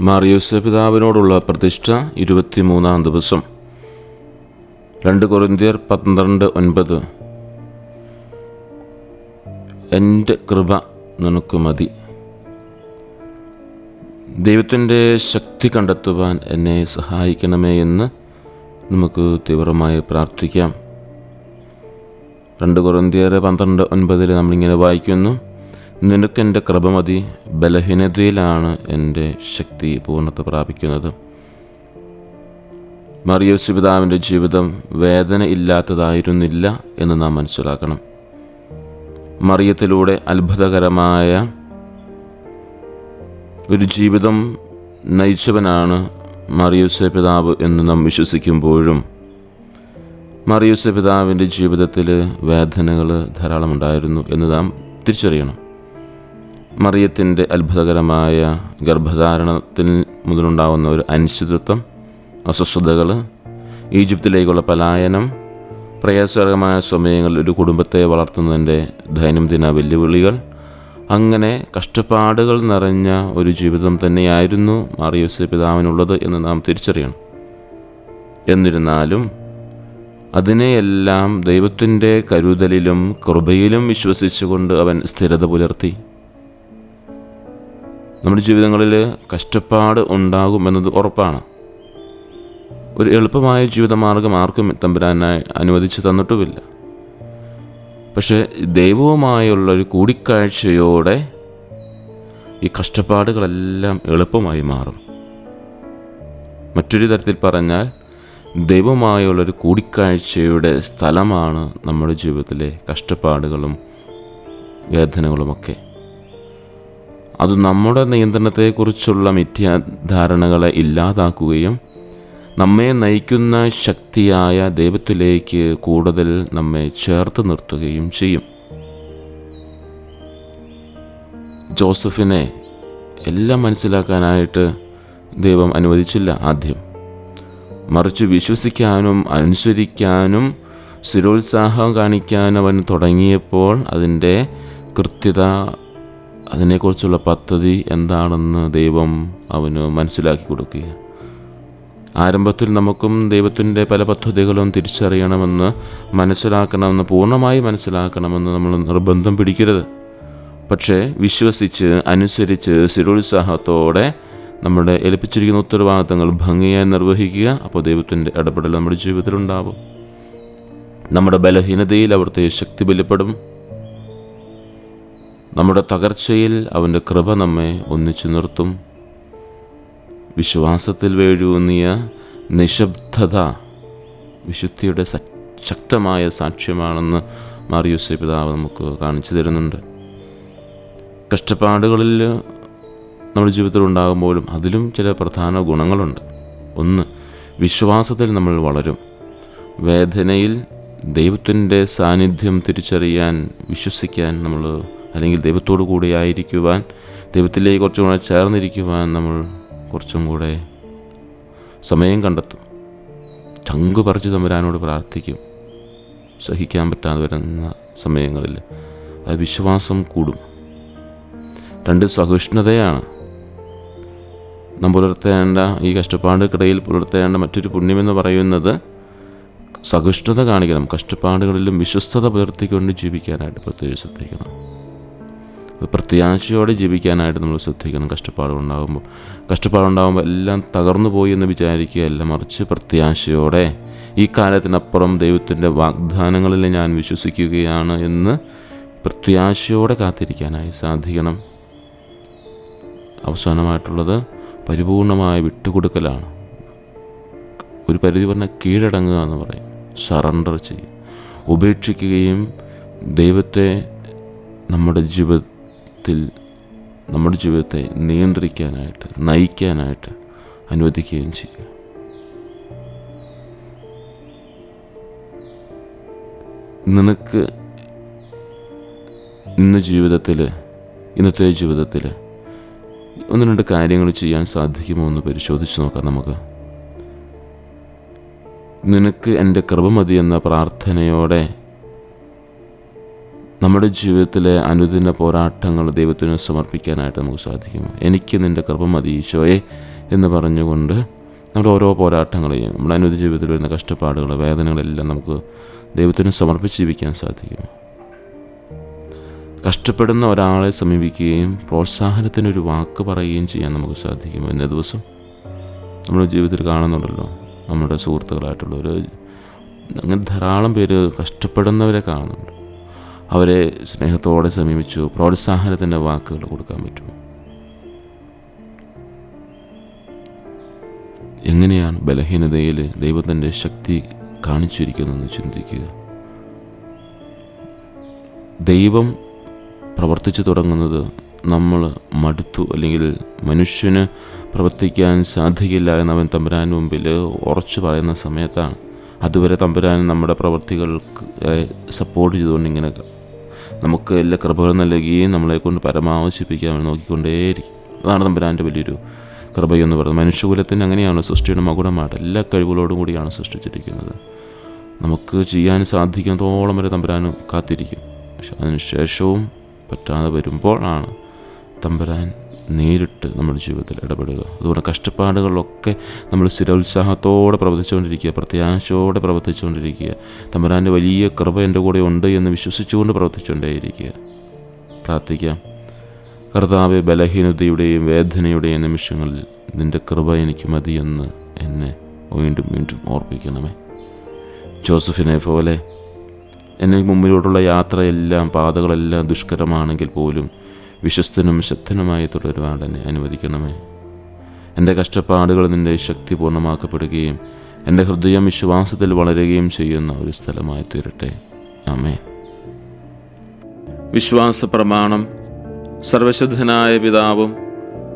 മാറിയോസ പിതാവിനോടുള്ള പ്രതിഷ്ഠ ഇരുപത്തിമൂന്നാം ദിവസം. രണ്ട് കൊറിന്തിയർ പന്ത്രണ്ട് ഒൻപത്. എന്റെ കൃപ നിനക്ക് മതി. ദൈവത്തിന്റെ ശക്തി കണ്ടെത്തുവാൻ എന്നെ സഹായിക്കണമേ എന്ന് നമുക്ക് തീവ്രമായി പ്രാർത്ഥിക്കാം. രണ്ട് കൊറിന്തിയർ പന്ത്രണ്ട് ഒൻപതിൽ നമ്മളിങ്ങനെ വായിക്കുന്നു. നിനക്കെന്റെ കൃപമതി ബലഹീനതയിലാണ് എന്റെ ശക്തി പൂർണത പ്രാപിക്കുന്നത്. മറിയോസ് പിതാവിന്റെ ജീവിതം വേദന ഇല്ലാത്തതായിരുന്നില്ല എന്ന് നാം മനസ്സിലാക്കണം. മറിയത്തിലൂടെ അത്ഭുതകരമായ ഒരു ജീവിതം നയിച്ചവനാണ് മറിയൂസ പിതാവ് എന്ന് നാം വിശ്വസിക്കുമ്പോഴും മറിയൂസ പിതാവിന്റെ ജീവിതത്തിൽ വേദനകൾ ധാരാളമുണ്ടായിരുന്നു എന്ന് നാം തിരിച്ചറിയണം. മറിയത്തിന്റെ അത്ഭുതകരമായ ഗർഭധാരണത്തിൽ മുതലുണ്ടാകുന്ന ഒരു അനിശ്ചിതത്വം അസ്വസ്ഥതകൾ ഈജിപ്തിലേക്കുള്ള പലായനം പ്രയാസകരമായ സമയങ്ങളിൽ ഒരു കുടുംബത്തെ വളർത്തുന്നതിന്റെ ദൈനംദിന വെല്ലുവിളികൾ അങ്ങനെ കഷ്ടപ്പാടുകൾ നിറഞ്ഞ ഒരു ജീവിതം തന്നെയായിരുന്നു മാറിയോസ് പിതാവിനുള്ളത് എന്ന് നാം തിരിച്ചറിയണം. എന്നിരുന്നാലും അതിനെയെല്ലാം ദൈവത്തിന്റെ കരുതലിലും കൃപയിലും വിശ്വസിച്ചുകൊണ്ട് അവൻ സ്ഥിരത പുലർത്തി. നമ്മുടെ ജീവിതങ്ങളിൽ കഷ്ടപ്പാട് ഉണ്ടാകും എന്നത് ഉറപ്പാണ്. ഒരു എളുപ്പമായ ജീവിതമാർഗം ആർക്കും തമ്പുരാനായി അനുവദിച്ചു തന്നിട്ടുമില്ല. പക്ഷേ ദൈവവുമായുള്ള ഒരു കൂടിക്കാഴ്ചയോടെ ഈ കഷ്ടപ്പാടുകളെല്ലാം എളുപ്പമായി മാറും. മറ്റൊരു തരത്തിൽ പറഞ്ഞാൽ ദൈവമായുള്ളൊരു കൂടിക്കാഴ്ചയുടെ സ്ഥലമാണ് നമ്മുടെ ജീവിതത്തിലെ കഷ്ടപ്പാടുകളും വേദനകളുമൊക്കെ. അത് നമ്മുടെ നിയന്ത്രണത്തെക്കുറിച്ചുള്ള മിഥ്യാധാരണകളെ ഇല്ലാതാക്കുകയും നമ്മെ നയിക്കുന്ന ശക്തിയായ ദൈവത്തിലേക്ക് കൂടുതൽ നമ്മെ ചേർത്ത് നിർത്തുകയും ചെയ്യും. ജോസഫിനെ എല്ലാം മനസ്സിലാക്കാനായിട്ട് ദൈവം അനുവദിച്ചില്ല ആദ്യം. മറിച്ച് വിശ്വസിക്കാനും അനുസരിക്കാനും സ്ഥിരോത്സാഹം കാണിക്കാനും അവൻ തുടങ്ങിയപ്പോൾ അതിന്റെ കൃത്യത അതിനെക്കുറിച്ചുള്ള പദ്ധതി എന്താണെന്ന് ദൈവം അവന് മനസ്സിലാക്കി കൊടുക്കുക ആരംഭത്തിൽ നമുക്കും ദൈവത്തിന്റെ പല പദ്ധതികളും തിരിച്ചറിയണമെന്ന് മനസ്സിലാക്കണമെന്ന് പൂർണമായി മനസ്സിലാക്കണമെന്ന് നമ്മൾ നിർബന്ധം പിടിക്കരുത്. പക്ഷേ വിശ്വസിച്ച് അനുസരിച്ച് സ്ഥിരോത്സാഹത്തോടെ നമ്മുടെ ഏൽപ്പിച്ചിരിക്കുന്ന ഉത്തരവാദിത്തങ്ങൾ ഭംഗിയായി നിർവഹിക്കുക അപ്പോൾ ദൈവത്തിന്റെ ഇടപെടൽ നമ്മുടെ ജീവിതത്തിലുണ്ടാവും. നമ്മുടെ ബലഹീനതയിൽ അവിടുത്തെ ശക്തി ബലപ്പെടും നമ്മുടെ തകർച്ചയിൽ അവന്റെ കൃപ നമ്മെ ഒന്നിച്ചു നിർത്തും. വിശ്വാസത്തിൽ വേഴൂന്നിയ നിശബ്ദത വിശുദ്ധിയുടെ ശക്തമായ സാക്ഷ്യമാണെന്ന് മാറിയൂസെ പിതാവ് നമുക്ക് കാണിച്ചു തരുന്നുണ്ട്. കഷ്ടപ്പാടുകളിൽ നമ്മുടെ ജീവിതത്തിൽ ഉണ്ടാകുമ്പോഴും അതിലും ചില പ്രധാന ഗുണങ്ങളുണ്ട്. ഒന്ന് വിശ്വാസത്തിൽ നമ്മൾ വളരും. വേദനയിൽ ദൈവത്തിന്റെ സാന്നിധ്യം തിരിച്ചറിയാൻ വിശ്വസിക്കാൻ നമ്മൾ അല്ലെങ്കിൽ ദൈവത്തോടു കൂടി ആയിരിക്കുവാൻ ദൈവത്തിലേക്ക് കുറച്ചും കൂടെ ചേർന്നിരിക്കുവാൻ നമ്മൾ കുറച്ചും കൂടെ സമയം കണ്ടെത്തും. ചങ്ക് പറിച്ച് തമ്പുരാനോട് പ്രാർത്ഥിക്കും. സഹിക്കാൻ പറ്റാതെ വരുന്ന സമയങ്ങളിൽ അത് വിശ്വാസം കൂടും. രണ്ട് സഹിഷ്ണുതയാണ്. നാം പുലർത്തേണ്ട ഈ കഷ്ടപ്പാടുകൾക്കിടയിൽ പുലർത്തേണ്ട മറ്റൊരു പുണ്യമെന്ന് പറയുന്നത് സഹിഷ്ണുത കാണിക്കണം. കഷ്ടപ്പാടുകളിലും വിശ്വസ്തത പുലർത്തിക്കൊണ്ട് ജീവിക്കാനായിട്ട് പ്രത്യേകിച്ച് ശ്രദ്ധിക്കണം. പ്രത്യാശയോടെ ജീവിക്കാനായിട്ട് നമ്മൾ ശ്രദ്ധിക്കണം. കഷ്ടപ്പാടുണ്ടാകുമ്പോൾ കഷ്ടപ്പാടുണ്ടാകുമ്പോൾ എല്ലാം തകർന്നു പോയി എന്ന് വിചാരിക്കുകയല്ല മറിച്ച് പ്രത്യാശയോടെ ഈ കാലത്തിനപ്പുറം ദൈവത്തിന്റെ വാഗ്ദാനങ്ങളിൽ ഞാൻ വിശ്വസിക്കുകയാണ് എന്ന് പ്രത്യാശയോടെ കാത്തിരിക്കാനായി സാധിക്കണം. അവസാനമായിട്ടുള്ളത് പരിപൂർണമായ വിട്ടുകൊടുക്കലാണ്. ഒരു പരിധി പറഞ്ഞാൽ കീഴടങ്ങുക എന്ന് പറയും. സറണ്ടർ ചെയ്യും ഉപേക്ഷിക്കുകയും ദൈവത്തെ നമ്മുടെ ജീവിതത്തിൽ നമ്മുടെ ജീവിതത്തെ നിയന്ത്രിക്കാനായിട്ട് നയിക്കാനായിട്ട് അനുവദിക്കുകയും ചെയ്യുക. നിനക്ക് ഇന്ന് ജീവിതത്തിൽ ഇന്നത്തെ ജീവിതത്തിൽ ഒന്ന് രണ്ട് കാര്യങ്ങൾ ചെയ്യാൻ സാധിക്കുമോ എന്ന് പരിശോധിച്ച് നോക്കാം നമുക്ക്. നിനക്ക് എന്റെ കൃപ മതി എന്ന പ്രാർത്ഥനയോടെ നമ്മുടെ ജീവിതത്തിലെ അനുദിന പോരാട്ടങ്ങൾ ദൈവത്തിന് സമർപ്പിക്കാനായിട്ട് നമുക്ക് സാധിക്കും. എനിക്ക് നിന്റെ കൃപ മതി ഈശോയെ എന്ന് പറഞ്ഞുകൊണ്ട് നമ്മുടെ ഓരോ പോരാട്ടങ്ങളെയും നമ്മുടെ അനുദിന ജീവിതത്തിൽ വരുന്ന കഷ്ടപ്പാടുകൾ വേദനകളെല്ലാം നമുക്ക് ദൈവത്തിന് സമർപ്പിച്ച് ജീവിക്കാൻ സാധിക്കും. കഷ്ടപ്പെടുന്ന ഒരാളെ സമീപിക്കുകയും പ്രോത്സാഹനത്തിനൊരു വാക്ക് പറയുകയും ചെയ്യാൻ നമുക്ക് സാധിക്കും. ഇന്ന ദിവസം നമ്മുടെ ജീവിതത്തിൽ കാണുന്നുണ്ടല്ലോ നമ്മുടെ സുഹൃത്തുക്കളായിട്ടുള്ളവർ അങ്ങനെ ധാരാളം പേര് കഷ്ടപ്പെടുന്നവരെ കാണുന്നുണ്ട്. അവരെ സ്നേഹത്തോടെ സമീപിച്ചു. പ്രോത്സാഹനത്തിന്റെ വാക്കുകൾ കൊടുക്കാൻ പറ്റുമോ എങ്ങനെയാണ് ബലഹീനതയിൽ ദൈവത്തിന്റെ ശക്തി കാണിച്ചിരിക്കുന്നതെന്ന് ചിന്തിക്കുക? ദൈവം പ്രവർത്തിച്ചു തുടങ്ങുന്നത് നമ്മൾ മടുത്തു അല്ലെങ്കിൽ മനുഷ്യന് പ്രവർത്തിക്കാൻ സാധിക്കില്ല എന്നവൻ തമ്പുരാൻ മുമ്പിൽ ഉറച്ചു പറയുന്ന സമയത്താണ്. അതുവരെ തമ്പുരാൻ നമ്മുടെ പ്രവർത്തികൾക്ക് സപ്പോർട്ട് ചെയ്തുകൊണ്ട് ഇങ്ങനെ നമുക്ക് എല്ലാ കൃപകളും നൽകുകയും നമ്മളെ കൊണ്ട് പരമാവശിപ്പിക്കാൻ വേണ്ടി നോക്കിക്കൊണ്ടേയിരിക്കും. അതാണ് തമ്പുരാന്റെ വലിയൊരു കൃപയെന്ന് പറയുന്നത്. മനുഷ്യകുലത്തിന് അങ്ങനെയാണ് സൃഷ്ടിയുടെ മകുടമായിട്ട് എല്ലാ കഴിവുകളോടും കൂടിയാണ് സൃഷ്ടിച്ചിരിക്കുന്നത്. നമുക്ക് ചെയ്യാൻ സാധിക്കുന്നതോളം വരെ തമ്പുരാൻ കാത്തിരിക്കും. പക്ഷെ അതിനുശേഷവും പറ്റാതെ വരുമ്പോഴാണ് തമ്പുരാൻ നേരിട്ട് നമ്മുടെ ജീവിതത്തിൽ ഇടപെടുക. അതുപോലെ കഷ്ടപ്പാടുകളിലൊക്കെ നമ്മൾ സ്ഥിരോത്സാഹത്തോടെ പ്രവർത്തിച്ചുകൊണ്ടിരിക്കുക പ്രത്യാശയോടെ പ്രവർത്തിച്ചുകൊണ്ടിരിക്കുക. തമ്പുരാന്റെ വലിയ കൃപ എന്റെ കൂടെ ഉണ്ട് എന്ന് വിശ്വസിച്ചുകൊണ്ട് പ്രവർത്തിച്ചുകൊണ്ടേയിരിക്കുക. പ്രാർത്ഥിക്കാം. കർത്താവ് ബലഹീനതയുടെയും വേദനയുടെയും നിമിഷങ്ങളിൽ നിന്റെ കൃപ എനിക്ക് മതിയെന്ന് എന്നെ വീണ്ടും വീണ്ടും ഓർപ്പിക്കണമേ. ജോസഫിനെ പോലെ എന്നെ മുമ്പിലോട്ടുള്ള യാത്രയെല്ലാം പാതകളെല്ലാം ദുഷ്കരമാണെങ്കിൽ പോലും വിശ്വസ്തനും ശക്തനുമായി തുടരുവാൻ എന്നെ അനുവദിക്കണമേ. എന്റെ കഷ്ടപ്പാടുകൾ നിന്റെ ശക്തി പൂർണമാക്കപ്പെടുകയും എന്റെ ഹൃദയം വിശ്വാസത്തിൽ വളരുകയും ചെയ്യുന്ന ഒരു സ്ഥലമായി തീരട്ടെ. ആമേ വിശ്വാസ പ്രമാണം സർവശുദ്ധനായ പിതാവും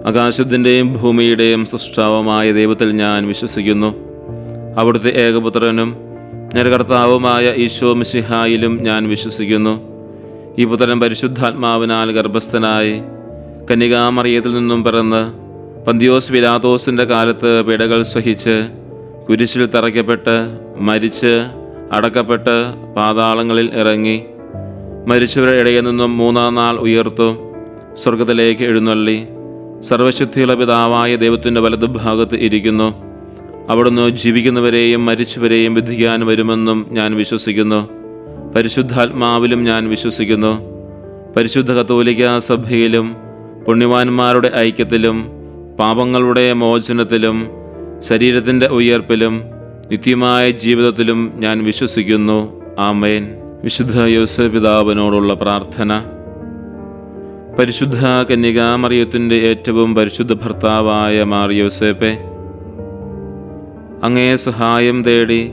ആകാശത്തിന്റെയും ഭൂമിയുടെയും സൃഷ്ടാവുമായ ദൈവത്തിൽ ഞാൻ വിശ്വസിക്കുന്നു. അവിടുത്തെ ഏകപുത്രനും എന്റെ കർത്താവുമായ ഈശോ മിശിഹായിലും ഞാൻ വിശ്വസിക്കുന്നു. ഈ പുത്രൻ പരിശുദ്ധാത്മാവിനാൽ ഗർഭസ്ഥനായി കന്യകാമറിയത്തിൽ നിന്നും പിറന്ന് പന്തിയോസ് വിലാതോസിന്റെ കാലത്ത് പിടകൾ സഹിച്ച് കുരിശിൽ തറയ്ക്കപ്പെട്ട് മരിച്ച് അടക്കപ്പെട്ട് പാതാളങ്ങളിൽ ഇറങ്ങി മരിച്ചവരുടെ ഇടയിൽ നിന്നും മൂന്നാം നാൾ ഉയർത്തു സ്വർഗത്തിലേക്ക് എഴുന്നള്ളി. സർവശുദ്ധിയുള്ള പിതാവായ ദൈവത്തിന്റെ വലതുഭാഗത്ത് ഇരിക്കുന്നു. അവിടുന്ന് ജീവിക്കുന്നവരെയും മരിച്ചവരെയും വിധിക്കാൻ വരുമെന്നും ഞാൻ വിശ്വസിക്കുന്നു. പരിശുദ്ധാത്മാവിലും ഞാൻ വിശ്വസിക്കുന്നു. പരിശുദ്ധ കത്തോലിക്ക സഭയിലും പുണ്യവാന്മാരുടെ ഐക്യത്തിലും പാപങ്ങളുടെ മോചനത്തിലും ശരീരത്തിന്റെ ഉയർപ്പിലും നിത്യമായ ജീവിതത്തിലും ഞാൻ വിശ്വസിക്കുന്നു. ആമേൻ. വിശുദ്ധ യോസ പിതാവിനോടുള്ള പ്രാർത്ഥന. പരിശുദ്ധ കന്യകാമറിയത്തിന്റെ ഏറ്റവും പരിശുദ്ധ ഭർത്താവായ മാറിയോസേപ്പെ അങ്ങേ സഹായം തേടി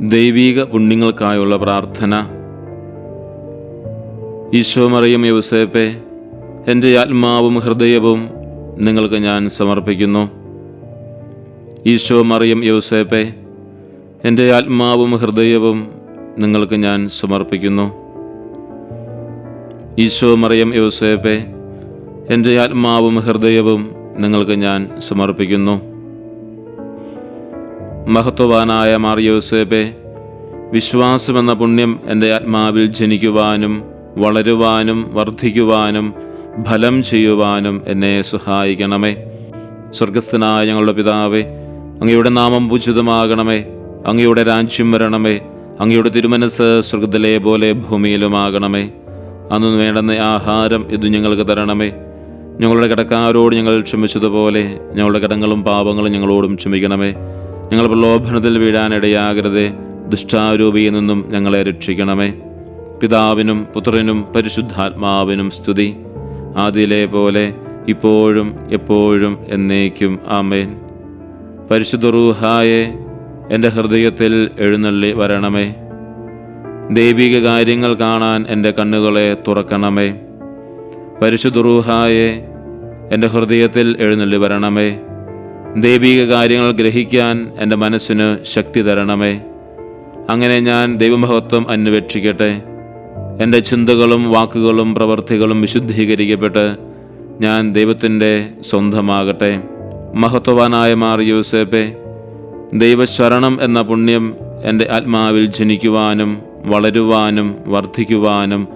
ദൈവീക പുണ്യങ്ങൾക്കായുള്ള പ്രാർത്ഥന. ഈശോ മറിയം യൗസേപ്പെ എന്റെ ആത്മാവും ഹൃദയവും നിങ്ങൾക്ക് ഞാൻ സമർപ്പിക്കുന്നു. ഈശോ മറിയം യൗസേപ്പെ എന്റെ ആത്മാവും ഹൃദയവും നിങ്ങൾക്ക് ഞാൻ സമർപ്പിക്കുന്നു. ഈശോ മറിയം യൗസേപ്പെ എന്റെ ആത്മാവും ഹൃദയവും നിങ്ങൾക്ക് ഞാൻ സമർപ്പിക്കുന്നു. മഹത്വവാനായ മാറിയോസേബെ വിശ്വാസമെന്ന പുണ്യം എന്റെ ആത്മാവിൽ ജനിക്കുവാനും വളരുവാനും വർദ്ധിക്കുവാനും ഫലം ചെയ്യുവാനും എന്നെ സഹായിക്കണമേ. സ്വർഗസ്ഥനായ ഞങ്ങളുടെ പിതാവേ അങ്ങയുടെ നാമം പൂജിതമാകണമേ അങ്ങയുടെ രാജ്യം വരണമേ അങ്ങയുടെ തിരുമനസ് സ്വർഗത്തിലെ പോലെ ഭൂമിയിലുമാകണമേ. അന്ന് വേണ്ടുന്ന ആഹാരം ഇത് ഞങ്ങൾക്ക് തരണമേ. ഞങ്ങളുടെ കടക്കാരോട് ഞങ്ങൾ ക്ഷമിച്ചതുപോലെ ഞങ്ങളുടെ കടങ്ങളും പാപങ്ങളും ഞങ്ങളോടും ക്ഷമിക്കണമേ. ഞങ്ങൾ പ്രലോഭനത്തിൽ വീഴാനിടയാകരുതേ. ദുഷ്ടാരൂപിയിൽ നിന്നും ഞങ്ങളെ രക്ഷിക്കണമേ. പിതാവിനും പുത്രനും പരിശുദ്ധാത്മാവിനും സ്തുതി. ആദിയിലെ പോലെ ഇപ്പോഴും എപ്പോഴും എന്നേക്കും ആമേൻ. പരിശുദ്ധ റൂഹായെ എന്റെ ഹൃദയത്തിൽ എഴുന്നള്ളി വരണമേ. ദൈവിക കാര്യങ്ങൾ കാണാൻ എന്റെ കണ്ണുകളെ തുറക്കണമേ. പരിശുദ്ധറൂഹായെ എന്റെ ഹൃദയത്തിൽ എഴുന്നള്ളി വരണമേ. ദൈവിക കാര്യങ്ങൾ ഗ്രഹിക്കാൻ എന്റെ മനസ്സിന് ശക്തി തരണമേ. അങ്ങനെ ഞാൻ ദൈവമഹത്വം അന്വേഷിക്കട്ടെ. എന്റെ ചിന്തകളും വാക്കുകളും പ്രവൃത്തികളും വിശുദ്ധീകരിക്കപ്പെട്ട് ഞാൻ ദൈവത്തിന്റെ സ്വന്തമാകട്ടെ. മഹത്വവാനായ മാർ ദൈവശരണം എന്ന പുണ്യം എന്റെ ആത്മാവിൽ ജനിക്കുവാനും വളരുവാനും വർദ്ധിക്കുവാനും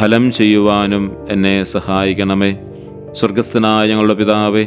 ഫലം ചെയ്യുവാനും എന്നെ സഹായിക്കണമേ. സ്വർഗസ്ഥനായ ഞങ്ങളുടെ പിതാവേ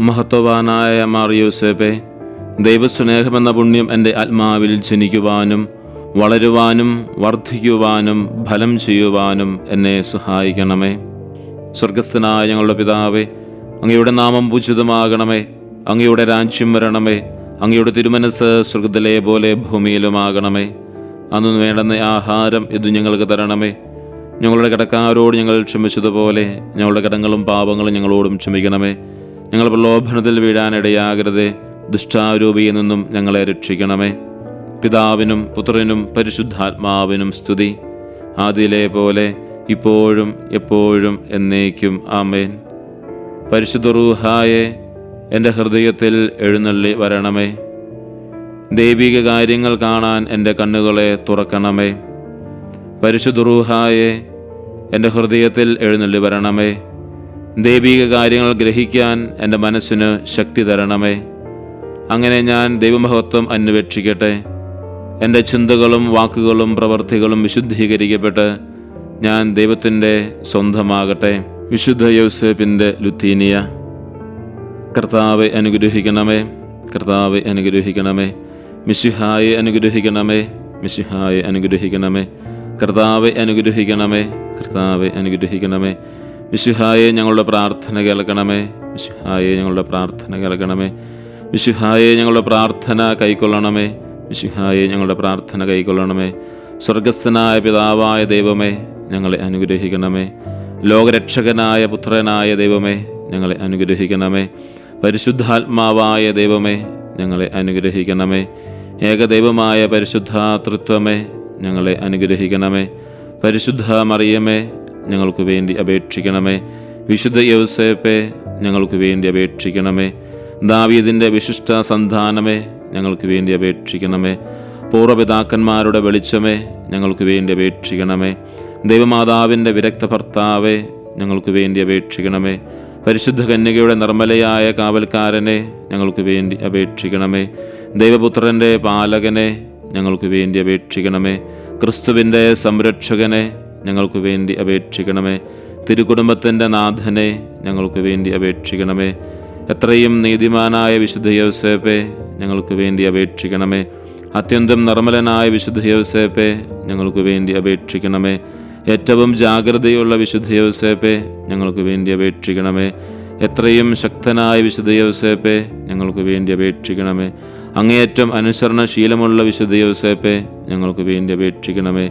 മഹത്വവാനായ മാർ യൂസേപ്പെ ദൈവസ്നേഹമെന്ന പുണ്യം എന്റെ ആത്മാവിൽ ജനിക്കുവാനും വളരുവാനും വർദ്ധിക്കുവാനും ഫലം ചെയ്യുവാനും എന്നെ സഹായിക്കണമേ. സ്വർഗസ്ഥനായ ഞങ്ങളുടെ പിതാവേ അങ്ങയുടെ നാമം പൂജിതമാകണമേ അങ്ങയുടെ രാജ്യം വരണമേ അങ്ങയുടെ തിരുമനസ് സ്വർഗത്തിലെ പോലെ ഭൂമിയിലുമാകണമേ. അന്ന് വേണ്ടുന്ന ആഹാരം ഇത് ഞങ്ങൾക്ക് തരണമേ. ഞങ്ങളുടെ കടക്കാരോട് ഞങ്ങൾ ക്ഷമിച്ചതുപോലെ ഞങ്ങളുടെ കടങ്ങളും പാപങ്ങളും ഞങ്ങളോടും ക്ഷമിക്കണമേ. ഞങ്ങൾ പ്രലോഭനത്തിൽ വീഴാനിടയാകരുതേ ദുഷ്ടാരൂപിയിൽ നിന്നും ഞങ്ങളെ രക്ഷിക്കണമേ. പിതാവിനും പുത്രനും പരിശുദ്ധാത്മാവിനും സ്തുതി. ആദിയിലെ പോലെ ഇപ്പോഴും എപ്പോഴും എന്നേക്കും ആമേൻ. പരിശുദ്ധ റൂഹായെ എന്റെ ഹൃദയത്തിൽ എഴുന്നള്ളി വരണമേ. ദൈവിക കാര്യങ്ങൾ കാണാൻ എന്റെ കണ്ണുകളെ തുറക്കണമേ. പരിശുദ്ധ റൂഹായെ എന്റെ ഹൃദയത്തിൽ എഴുന്നള്ളി വരണമേ. ദൈവിക കാര്യങ്ങൾ ഗ്രഹിക്കാൻ എന്റെ മനസ്സിന് ശക്തി തരണമേ. അങ്ങനെ ഞാൻ ദൈവമഹത്വം അന്വേഷിക്കട്ടെ. എന്റെ ചിന്തകളും വാക്കുകളും പ്രവർത്തികളും വിശുദ്ധീകരിക്കപ്പെട്ട് ഞാൻ ദൈവത്തിന്റെ സ്വന്തമാകട്ടെ. വിശുദ്ധ യൗസേപ്പിന്റെ ലുത്തീനിയ. കർത്താവെ അനുഗ്രഹിക്കണമേ. കർത്താവെ അനുഗ്രഹിക്കണമേ. മിശിഹായെ അനുഗ്രഹിക്കണമേ. മിശിഹായെ അനുഗ്രഹിക്കണമേ. കർത്താവെ അനുഗ്രഹിക്കണമേ. കർത്താവെ അനുഗ്രഹിക്കണമേ. മിശിഹായെ ഞങ്ങളുടെ പ്രാർത്ഥന കേൾക്കണമേ. വിശുഹായെ ഞങ്ങളുടെ പ്രാർത്ഥന കേൾക്കണമേ. വിശുഹായെ ഞങ്ങളുടെ പ്രാർത്ഥന കൈക്കൊള്ളണമേ. വിശുഹായെ ഞങ്ങളുടെ പ്രാർത്ഥന കൈക്കൊള്ളണമേ. സ്വർഗസ്ഥനായ പിതാവായ ദൈവമേ ഞങ്ങളെ അനുഗ്രഹിക്കണമേ. ലോകരക്ഷകനായ പുത്രനായ ദൈവമേ ഞങ്ങളെ അനുഗ്രഹിക്കണമേ. പരിശുദ്ധാത്മാവായ ദൈവമേ ഞങ്ങളെ അനുഗ്രഹിക്കണമേ. ഏകദൈവമായ പരിശുദ്ധാതൃത്വമേ ഞങ്ങളെ അനുഗ്രഹിക്കണമേ. പരിശുദ്ധ മറിയമേ ഞങ്ങൾക്ക് വേണ്ടി അപേക്ഷിക്കണമേ. വിശുദ്ധ യൗസേപ്പെ ഞങ്ങൾക്ക് വേണ്ടി അപേക്ഷിക്കണമേ. ദാവീദിന്റെ വിശിഷ്ട സന്താനമേ ഞങ്ങൾക്ക് വേണ്ടി അപേക്ഷിക്കണമേ. പൂർവപിതാക്കന്മാരുടെ വെളിച്ചമേ ഞങ്ങൾക്ക് വേണ്ടി അപേക്ഷിക്കണമേ. ദൈവമാതാവിന്റെ വിരക്ത ഭർത്താവേ ഞങ്ങൾക്ക് വേണ്ടി അപേക്ഷിക്കണമേ. പരിശുദ്ധ കന്യകയുടെ നിർമ്മലയായ കാവൽക്കാരനെ ഞങ്ങൾക്ക് വേണ്ടി അപേക്ഷിക്കണമേ. ദൈവപുത്രന്റെ പാലകനെ ഞങ്ങൾക്ക് വേണ്ടി അപേക്ഷിക്കണമേ. ക്രിസ്തുവിന്റെ സംരക്ഷകനെ ഞങ്ങൾക്ക് വേണ്ടി അപേക്ഷിക്കണമേ. തിരുകുടുംബത്തിന്റെ നാഥനെ ഞങ്ങൾക്ക് വേണ്ടി അപേക്ഷിക്കണമേ. എത്രയും നീതിമാനായ വിശുദ്ധ യോസേപ്പെ ഞങ്ങൾക്ക് വേണ്ടി അപേക്ഷിക്കണമേ. അത്യന്തം നിർമ്മലനായ വിശുദ്ധ യോസേപ്പെ ഞങ്ങൾക്ക് വേണ്ടി അപേക്ഷിക്കണമേ. ഏറ്റവും ജാഗ്രതയുള്ള വിശുദ്ധ യോസേപ്പെ ഞങ്ങൾക്ക് വേണ്ടി അപേക്ഷിക്കണമേ. എത്രയും ശക്തനായ വിശുദ്ധ യോസേപ്പെ ഞങ്ങൾക്ക് വേണ്ടി അപേക്ഷിക്കണമേ. അങ്ങേയറ്റം അനുസരണശീലമുള്ള വിശുദ്ധ യോസേപ്പെ ഞങ്ങൾക്ക് വേണ്ടി അപേക്ഷിക്കണമേ.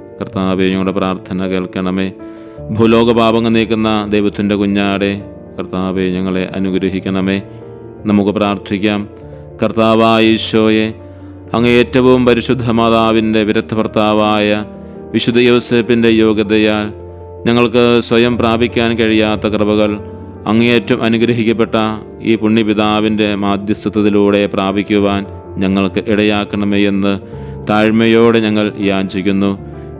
കർത്താവെ ഞങ്ങളുടെ പ്രാർത്ഥന കേൾക്കണമേ. ഭൂലോക പാപങ്ങൾ നീക്കുന്ന ദൈവത്തിന്റെ കുഞ്ഞാടെ കർത്താവെ ഞങ്ങളെ അനുഗ്രഹിക്കണമേ. നമുക്ക് പ്രാർത്ഥിക്കാം. കർത്താവായ ഈശോയെ അങ്ങ് ഏറ്റവും പരിശുദ്ധ മാതാവിന്റെ വിരക്ത ഭർത്താവായ വിശുദ്ധ യോസേപ്പിന്റെ യോഗ്യതയാൽ ഞങ്ങൾക്ക് സ്വയം പ്രാപിക്കാൻ കഴിയാത്ത കൃപകൾ അങ്ങേയറ്റം അനുഗ്രഹിക്കപ്പെട്ട ഈ പുണ്യപിതാവിന്റെ മാധ്യസ്ഥത്തിലൂടെ പ്രാപിക്കുവാൻ ഞങ്ങൾക്ക് ഇടയാക്കണമേ എന്ന് താഴ്മയോടെ ഞങ്ങൾ യാചിക്കുന്നു.